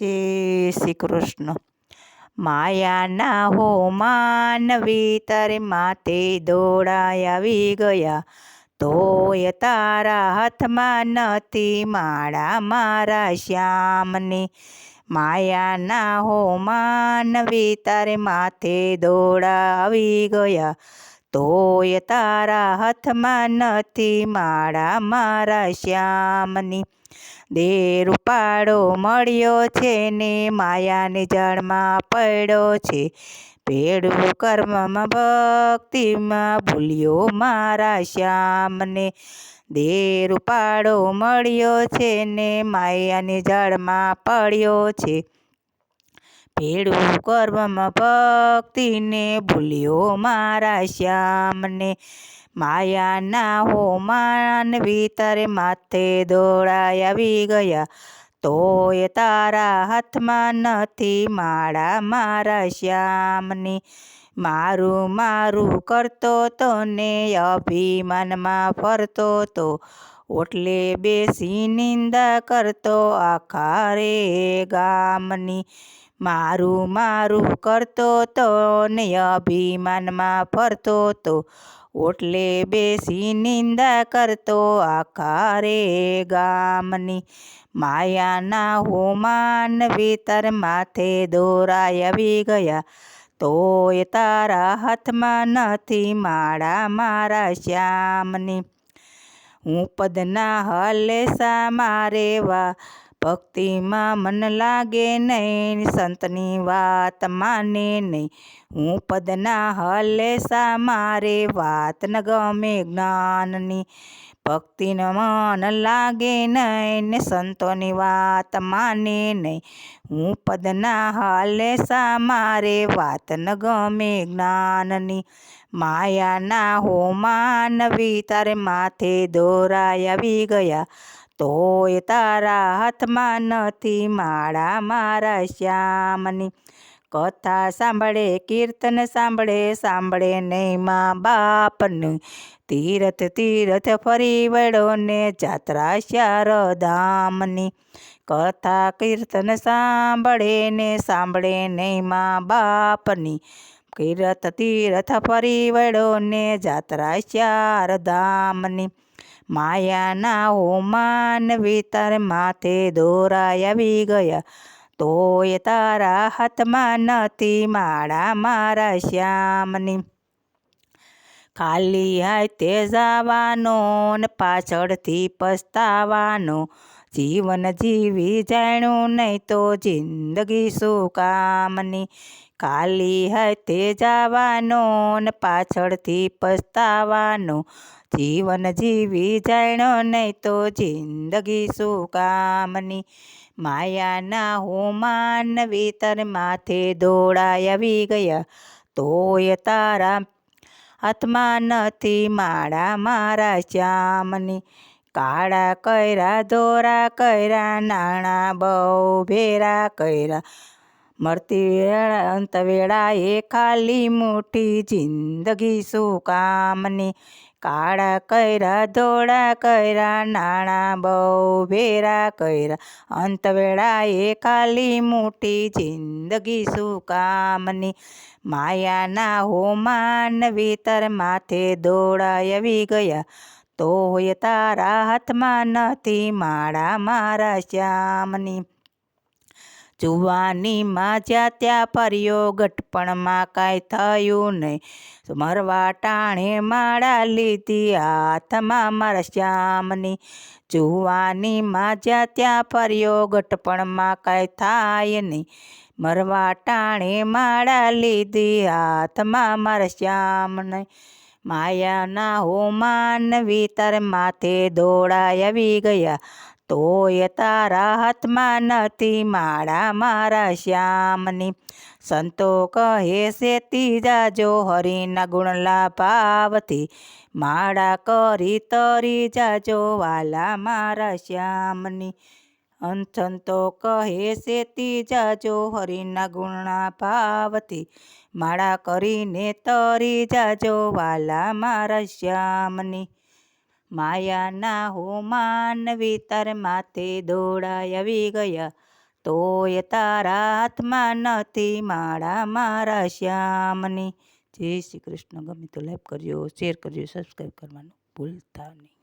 જય શ્રી કૃષ્ણ માયાના હો માનવી તારે માતે દોડાય આવી ગયા તોય તારા હાથમાં નથી માળા મારા શ્યામની. માયાના હો માનવી તારે માથે દોડા આવી ગયા. તોય તારા હાથમાં નથી, માળા મારા શ્યામની. દેર ઉપાડો મળ્યો છે ને, માયાની જળમાં પડ્યો છે. ભેડું કર્મમાં ભક્તિમાં ભૂલ્યો મારા શ્યામને. દેર ઉપાડો મળ્યો છે ને, માયાની જળમાં પડ્યો છે. ભેડું કર્મ ભક્તિને ભૂલ્યો મારા શ્યામને. માયાના હો માનવી તારે માથે દોડાઈ આવી ગયા. તોય તારા હાથમાં નથી માળા મારા શ્યામની. મારું મારું કરતો તને અભિમાનમાં ફરતો તો ઓટલે બેસી નિંદા કરતો આખા રે ગામની. મારું મારું કરતો તો ને અભિમાનમાં ફરતો તો. ઓટલે બેસી નિંદા કરતો આખારે ગામની. માયાના હોમાન વિતર માથે દોરાય આવી ગયા. તોય તારા હાથમાં નથી માળા મારા શ્યામની. હું પદના હલેસા મારે વા ભક્તિમાં મન લાગે નહીં, સંતની વાત માને નહીં. હું પદના હલેસા, મારે વાત ન ગમે જ્ઞાનની. ભક્તિનું મન લાગે નહીં ને સંતોની વાત માને નહીં. હું પદના હલેસા, મારે વાત ન ગમે જ્ઞાનની. માયાના હોમાન વિતારે તારે માથે દોરાય આવી ગયા. તોય તારા હાથમાં નથી માળા મારા શ્યામની. કથા સાંભળે, કીર્તન સાંભળે સાંભળે નહીં મા બાપનું. તીરથ તીરથ ફરી વળો ને જાત્રા શારદામની. કથા, કીર્તન સાંભળે ને સાંભળે નહીં મા બાપની. કીરથ, તીરથ ફરી વળો ને જાત્રા શ્યાર ધામની માયાના હોમાન વિતર માથે દોરાય આવી ગયા તોય તારા હાથમાં નથી માળા મારા શ્યામની. ખાલી હાથે જવાનો ને પાછળથી પસ્તાવાનો. જીવન જીવી જાણ્યું નહીં તો જિંદગી શું કામની. ખાલી હાથે જવાનો ને પાછળથી પસ્તાવાનો. જીવન જીવી જાણો નહીં તો જિંદગી શું કામની? માયાના હોમાન વેતર માથે દોડાય આવી ગયા, તોય તારા હાથમાં નથી માળા મારા શ્યામની. કાળા કર્યા દોરા કર્યા નાણા બહુ ભેરા કર્યા મળતી વેળા, અંત વેળાએ ખાલી મોટી જિંદગી શું કામની? કાળા કર્યા ધોળા કર્યા નાણાં બહુ ભેરા કર્યા અંત વેળાએ ખાલી મોટી જિંદગી શું કામની માયાના હોમાન વિતર માથે દોડાય આવી ગયા. તોય તારા હાથમાં નથી, માળા મારા શ્યામની. જુવાનીમાં જ્યાં ત્યાં પર્યો ગટપણમાં કાંઈ થયું નહીં. મરવા ટાણે માળા લીધી, હાથમાં મારા શ્યામની. જુવાનીમાં જ્યાં ત્યાં પર્યો ગટપણમાં કાંઈ થાય નહીં. મરવા ટાણે માળા લીધી, હાથમાં મારા શ્યામને. માયાના હોમાન વિતર માથે દોડાય આવી ગયા. તોય તારા હાથમાં નથી માળા મારા શ્યામની. સંતો કહે છે જાજો હરિના ગુણલા ભાવથી. માળા કરી તરી જાજો વાલા મારા શ્યામની. સંતો કહે છે જાજો હરિના ગુણના ભાવથી. માળા કરીને તરી જાજો વાલા મારા શ્યામની. માયાના હોમાન વિતર માથે દોડાય આવી ગયા તોય તારા હાથમાં નથી માળા મારા શ્યામની. જય શ્રી કૃષ્ણ. ગમે તો લાઈક કરજો શેર કરજો સબસ્ક્રાઈબ કરવાનું ભૂલતા નહીં.